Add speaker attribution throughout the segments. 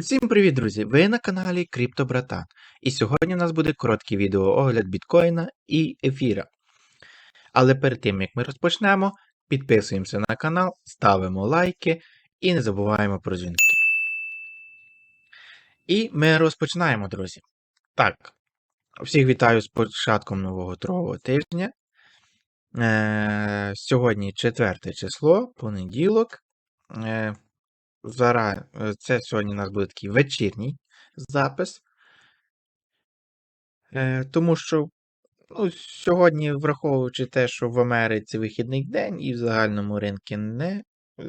Speaker 1: Усім привіт, друзі! Ви на каналі Криптобратан. І сьогодні у нас буде короткий відеоогляд біткоїна і ефіра. Але перед тим як ми розпочнемо, підписуємося на канал, ставимо лайки і не забуваємо про дзвінки. І ми розпочинаємо, друзі. Так, всіх вітаю з початком нового торгового тижня. Е, Сьогодні 4 число, понеділок. Е, Зараз е, це сьогодні у нас буде такий вечірній запис. Е, Тому що ну, сьогодні, враховуючи те, що в Америці вихідний день і в загальному ринки не,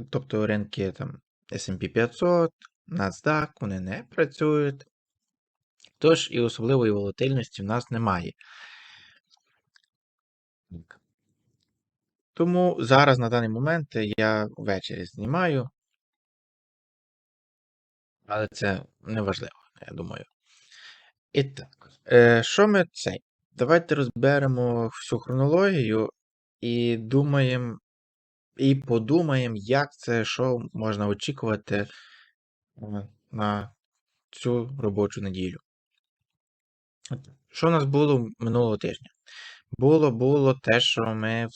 Speaker 1: тобто ринки там SP 500, NASDAQ, вони не працюють. Тож і особливої волатильності в нас немає. Тому зараз на даний момент я ввечері знімаю. Але це не важливо, я думаю. І так, е, що ми цей? Давайте розберемо всю хронологію і думаємо, і подумаємо, як це, що можна очікувати е, на цю робочу неділю. Що у нас було минулого тижня? Було було те, що ми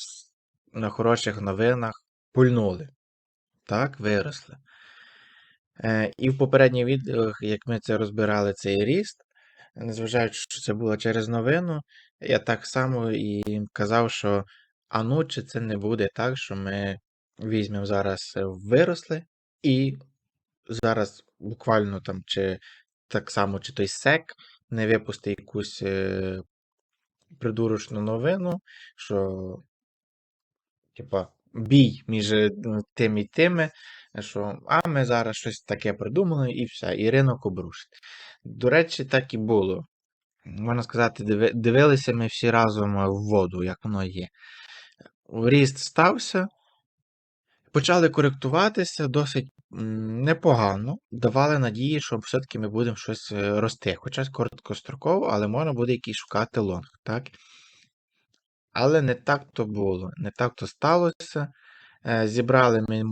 Speaker 1: на хороших новинах пульнули. Так, виросли. Е, І в попередніх відео, як ми це розбирали, цей ріст, незважаючи, що це було через новину, я так само і казав, що а ну, чи це не буде так, що ми візьмемо зараз е, виросли, і зараз буквально там, чи так само, чи той сек не випустить якусь е, придурочну новину, що, типа, бій між тим і тими, що а ми зараз щось таке придумали, і все, і ринок обрушить. До речі, так і було. Можна сказати, дивилися ми всі разом в воду, як воно є. Ріст стався, почали коректуватися досить непогано, давали надії, що все-таки ми будемо щось е, рости. Хоча короткостроково, але можна буде якийсь шукати лонг. так? Але не так то було, не так то сталося. Е, зібрали ми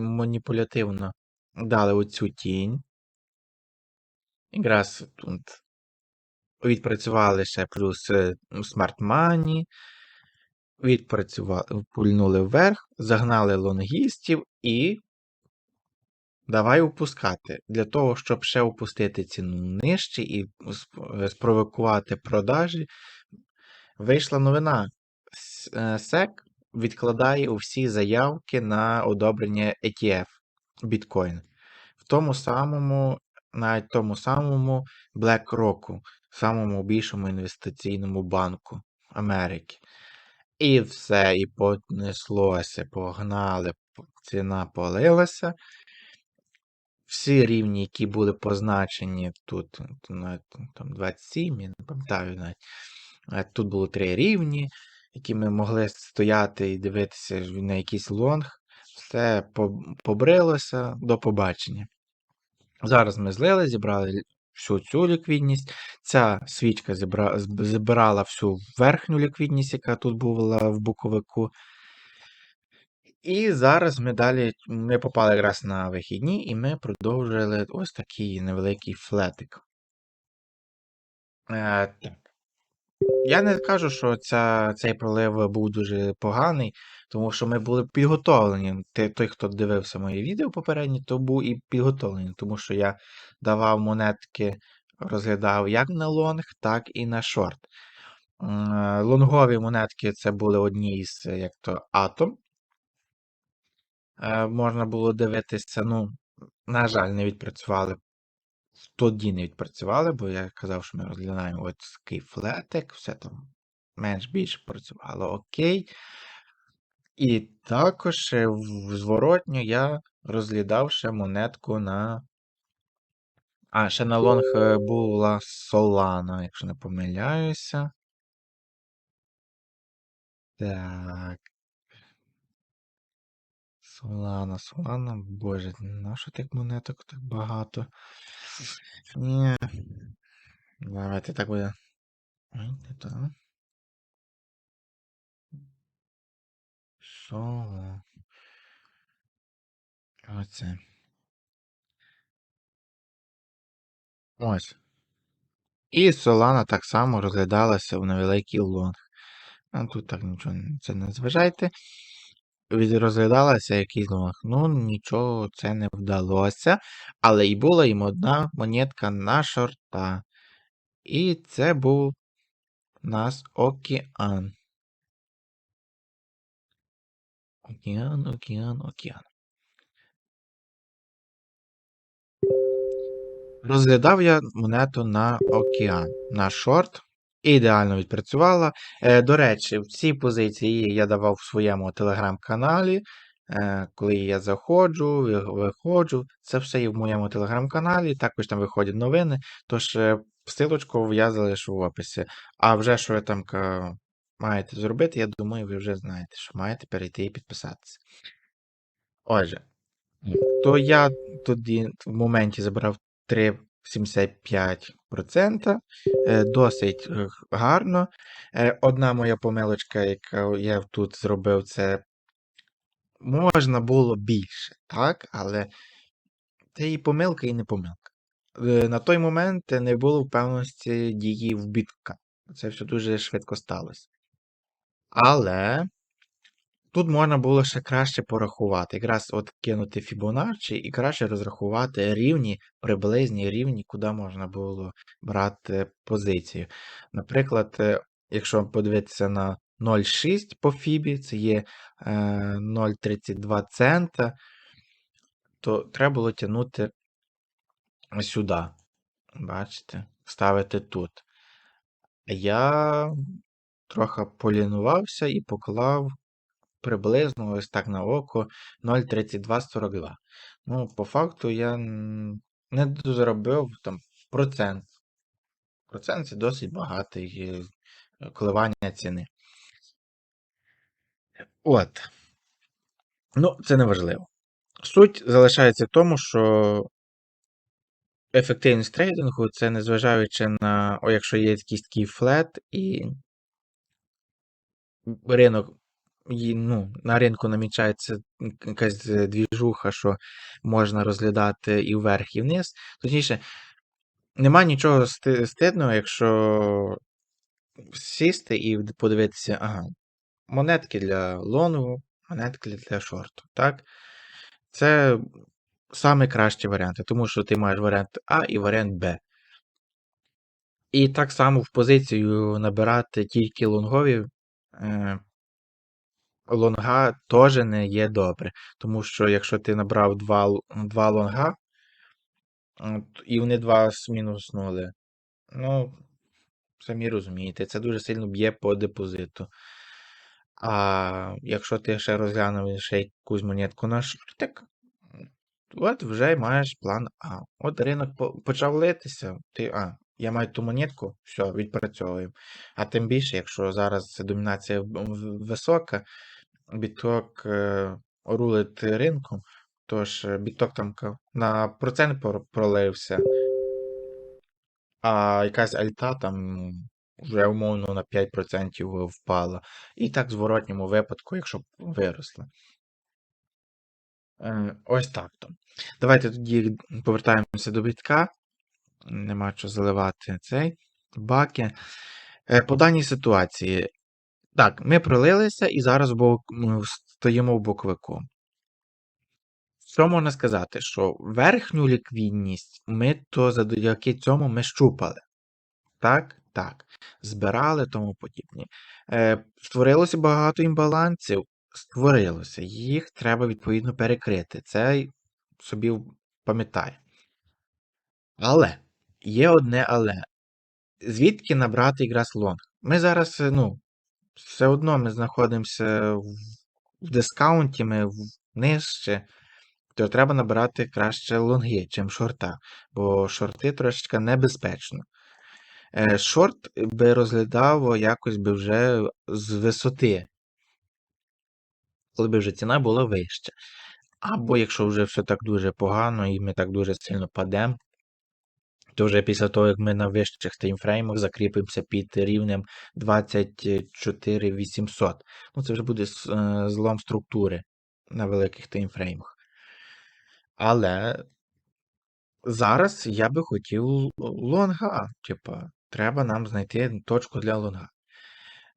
Speaker 1: маніпулятивно, дали оцю тінь. Якраз тут відпрацювали ще плюс е, Smart Money, відпрацювали, пульнули вверх, загнали лонгістів і давай опускати. Для того, щоб ще опустити ціну нижче і е, спровокувати продажі, вийшла новина. SEC відкладає усі заявки на одобрення ETF біткоін. В тому самому, навіть тому самому BlackRock, самому більшому інвестиційному банку Америки. І все, і понеслося, погнали, ціна полилася. Всі рівні, які були позначені тут, там 27, я не пам'ятаю навіть. Тут було три рівні які ми могли стояти і дивитися на якийсь лонг, все побрилося до побачення. Зараз ми злили, зібрали всю цю ліквідність. Ця свічка збирала всю верхню ліквідність, яка тут була в буковику. І зараз ми далі ми попали якраз на вихідні, і ми продовжили ось такий невеликий флетик. Е, так. Я не кажу, що ця, цей пролив був дуже поганий, тому що ми були підготовлені. Той, хто дивився мої відео попередні, то був і підготовлений, тому що я давав монетки, розглядав як на лонг, так і на шорт. Лонгові монетки це були одні із як то атом. Е, можна було дивитися, ну, на жаль, не відпрацювали тоді не відпрацювали, бо я казав, що ми розглядаємо ось такий флетик, все там менш-більш працювало окей. І також е, в зворотню я розглядав ще монетку на. А, ще на лонг е, була Solana, якщо не помиляюся. Так. Солана, Солана, боже, нащо тих монеток так багато? Ні. Давайте так буде. Ой, не то. Соло. Оце. Ось. І Solana так само розглядалася в невеликий лонг. А тут так нічого це не зважайте. Розглядалася якийсь лонг. Ну, нічого це не вдалося. Але і була їм одна монетка на шорта. І це був нас океан. Океан, океан, океан. Розглядав я монету на океан, на шорт. Ідеально відпрацювала. Е, до речі, в цій позиції я давав в своєму телеграм-каналі. Е, коли я заходжу, виходжу, це все є в моєму телеграм-каналі. Також там виходять новини. Тож е, ссылочку я залишу в описі. А вже що ви там маєте зробити, я думаю, ви вже знаєте, що маєте перейти і підписатися. Отже, то я тоді в моменті забрав 3,75%. Е, Досить е, гарно. Е, Одна моя помилочка, яку я тут зробив, це можна було більше, так? Але це і помилка, і не помилка. На той момент не було впевненості дії в бітка. Це все дуже швидко сталося. Але тут можна було ще краще порахувати. Якраз от кинути Fibonacci і краще розрахувати рівні, приблизні рівні, куди можна було брати позицію. Наприклад, е, якщо подивитися на 0,6 по Фібі, це є е, 0,32 цента, то треба було тягнути сюди. Бачите? Ставити тут. Я трохи полінувався і поклав приблизно ось так на око 0,3242. Ну, по факту я не зробив там процент. Процент це досить багатий е, коливання ціни. От. Ну, це не важливо. Суть залишається в тому, що ефективність трейдингу це незважаючи на, о, якщо є якийсь такий флет, і ринок, і, ну, на ринку намічається якась е, двіжуха, що можна розглядати і вверх, і вниз. Точніше, нема нічого стидного, якщо сісти і подивитися, ага, монетки для лонгу, монетки для шорту. Так? Це саме кращі варіанти, тому що ти маєш варіант А і варіант Б. І так само в позицію набирати тільки лонгові. Е, лонга теж не є добре. Тому що якщо ти набрав два, два лонга, і вони два мінуснули, ну, самі розумієте, це дуже сильно б'є по депозиту. А якщо ти ще розглянув ще якусь монетку на шортик, от вже маєш план А. От ринок почав литися, ти, а, я маю ту монетку, все, відпрацьовуємо. А тим більше, якщо зараз домінація висока, біток е, рулить ринком, тож е, біток там на процент пролився, а якась альта там вже умовно на 5% впала. І так в зворотньому випадку, якщо виросла. Е, Ось так то. Давайте тоді повертаємося до бітка. Нема що заливати цей баки. По даній ситуації. Так, ми пролилися і зараз бок, стоїмо в боковику. Що можна сказати? Що верхню ліквідність ми то завдяки цьому ми щупали. Так, так. Збирали тому подібні. Е, створилося багато імбалансів. Створилося. Їх треба відповідно перекрити. Це собі пам'ятай. Але є одне але. Звідки набрати якраз лонг? Ми зараз, е, ну, все одно ми знаходимося в, дискаунті, ми нижче, то треба набирати краще лонги, чим шорта, бо шорти трошечки небезпечно. Е, Шорт би розглядав якось би вже з висоти, коли би вже ціна була вища. Або якщо вже все так дуже погано і ми так дуже сильно падемо, то вже після того, як ми на вищих таймфреймах закріпимося під рівнем 24800. Ну, це вже буде е, злом структури на великих таймфреймах. Але Зараз я би хотів лонга. Типа, треба нам знайти точку для лонга.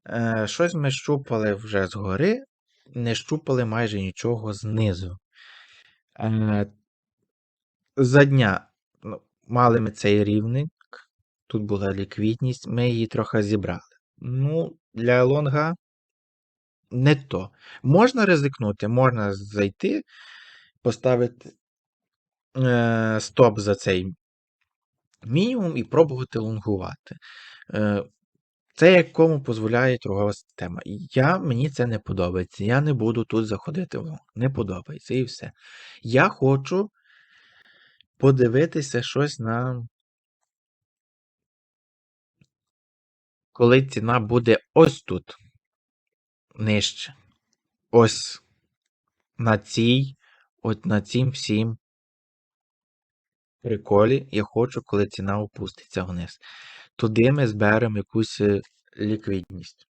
Speaker 1: Е, щось ми щупали вже згори, не щупали майже нічого знизу. Е, за дня мали ми цей рівник, тут була ліквідність, ми її трохи зібрали. Ну, для лонга не то. Можна ризикнути, можна зайти, поставити е, стоп за цей мінімум і пробувати лонгувати. Е, це як кому дозволяє торгова система. Я, Мені це не подобається. Я не буду тут заходити в лонг. Не подобається і все. Я хочу подивитися щось на. Коли ціна буде ось тут. Нижче. Ось на цій, от на цім всім приколі я хочу, коли ціна опуститься вниз. Туди ми зберемо якусь е, ліквідність.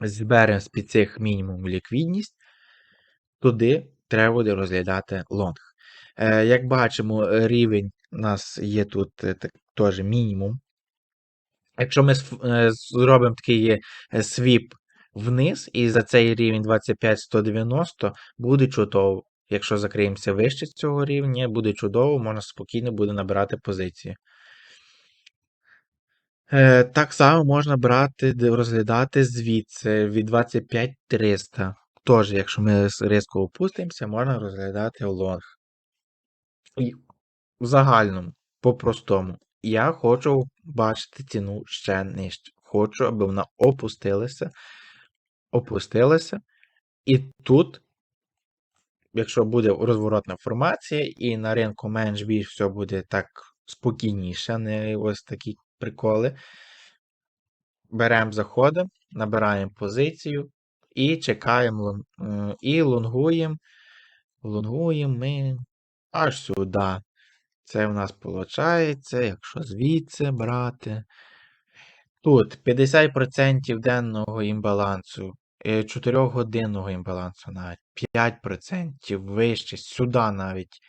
Speaker 1: Зберемо з-під цих мінімум ліквідність, туди треба буде розглядати лонг. Е, Як бачимо, рівень у нас є тут е, так, теж мінімум. Якщо ми е, зробимо такий е, свіп вниз, і за цей рівень 25-190 буде чудово. Якщо закриємося вище цього рівня, буде чудово, можна спокійно буде набирати позиції. Е, так само можна брати, розглядати звідси від 25-300. Тож, якщо ми різко опустимося, можна розглядати лонг. В загальному, по-простому, я хочу бачити ціну ще нижче. Хочу, аби вона опустилася, опустилася. І тут, якщо буде розворотна формація, і на ринку менш більш все буде так спокійніше, не ось такі приколи. Беремо, заходимо, набираємо позицію і чекаємо, і лонгуємо. Лонгуємо ми аж сюди. Це в нас виходить, якщо звідси брати. Тут 50% денного імбалансу, 4-годинного імбалансу навіть, 5% вище, сюди навіть.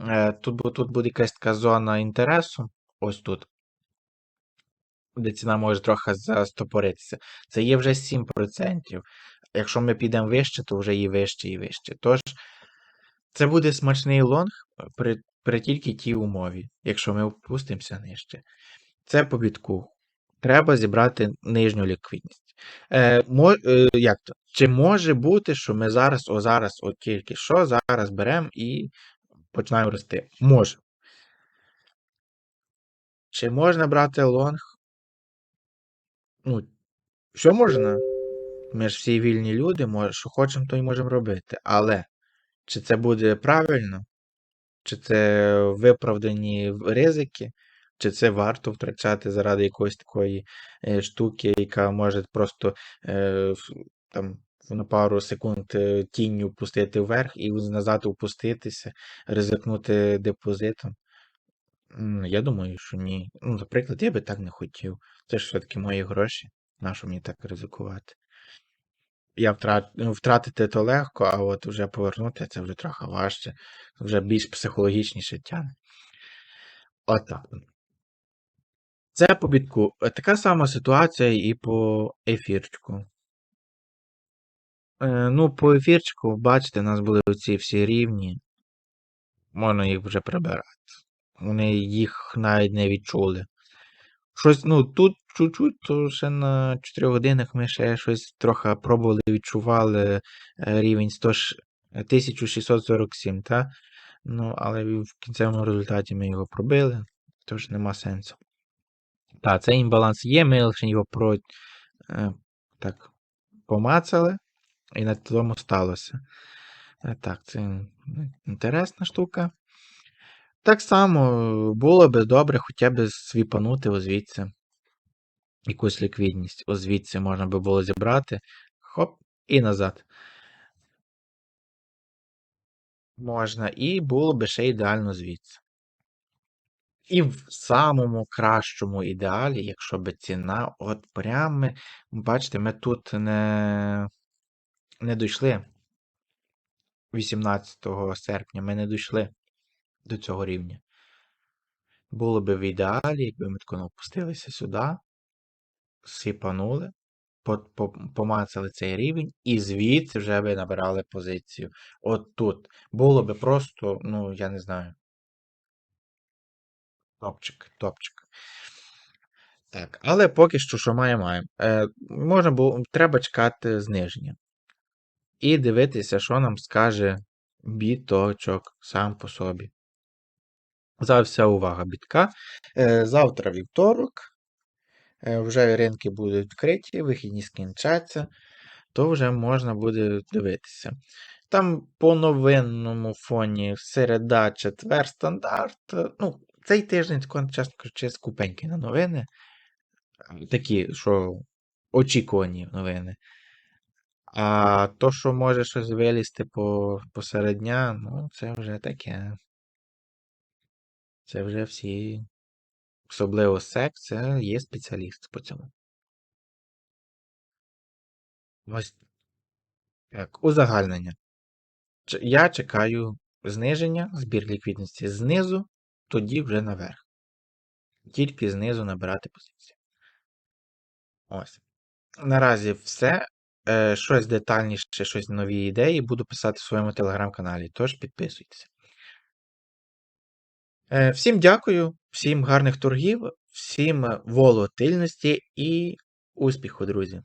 Speaker 1: Е, Тут, тут буде якась така зона інтересу. Ось тут. Де ціна може трохи застопоритися. Це є вже 7%. Якщо ми підемо вище, то вже і вище, і вище. Тож, це буде смачний лонг при, при тільки тій умові, якщо ми опустимося нижче. Це по бітку. Треба зібрати нижню ліквідність. Е, мо, е, як то? Чи може бути, що ми зараз, о зараз, от тільки що, зараз беремо і починаємо рости? Може. Чи можна брати лонг? Ну, що можна? Ми ж всі вільні люди, що хочемо, то й можемо робити. Але чи це буде правильно? Чи це виправдані ризики? Чи це варто втрачати заради якоїсь такої е, штуки, яка може просто е, там, на пару секунд е, тінню пустити вверх і назад опуститися, ризикнути депозитом? Я думаю, що ні. Ну, наприклад, я би так не хотів. Це ж все-таки мої гроші. Нащо мені так ризикувати? Я втрат... втратити то легко, а от вже повернути це вже трохи важче, вже більш психологічніше тягне. Отак. Це по бітку. Така сама ситуація і по ефірчику. Е, ну, по ефірчику, бачите, у нас були оці всі рівні. Можна їх вже прибирати. Вони їх навіть не відчули. Щось, ну, тут чуть-чуть, то ще на 4 годинах ми ще щось трохи пробували, відчували е, рівень 100, 1647, та? Ну, але в кінцевому результаті ми його пробили, тож нема сенсу. Так, цей імбаланс є, ми лише його про, е, так, помацали, і на тому сталося. Е, Так, це інтересна штука. Так само було би добре хоча б свіпанути озвідси якусь ліквідність. Озвідси можна би було зібрати. Хоп, і назад. Можна, і було би ще ідеально звідси. І в самому кращому ідеалі, якщо би ціна, от прямо, бачите, ми тут не, не дійшли 18 серпня, ми не дійшли до цього рівня. Було би в ідеалі, якби ми тако опустилися сюди, по- помацали цей рівень, і звідси вже би набирали позицію. От тут. Було би просто, ну, я не знаю. Топчик, топчик. Так, але поки що, що маємо, маємо. Е, можна було, треба чекати зниження. І дивитися, що нам скаже біточок сам по собі. Зараз вся увага бітка. Е, завтра вівторок. Е, вже ринки будуть відкриті, вихідні скінчаться, то вже можна буде дивитися. Там по новинному фоні середа, четвер, стандарт. е, Ну, цей тиждень, чесно кажучи, скупенький на новини. Такі, що очікувані новини. А то, що може щось вилізти по, посеред дня, ну, це вже таке. Це вже всі. Особливо сек, це є спеціаліст по цьому. Ось так, узагальнення. Я чекаю зниження, збір ліквідності знизу, тоді вже наверх. Тільки знизу набирати позицію. Ось. Наразі все. Е, щось детальніше, щось нові ідеї буду писати в своєму телеграм-каналі, тож підписуйтесь. Е, всім дякую, всім гарних торгів, всім волатильності і успіху, друзі!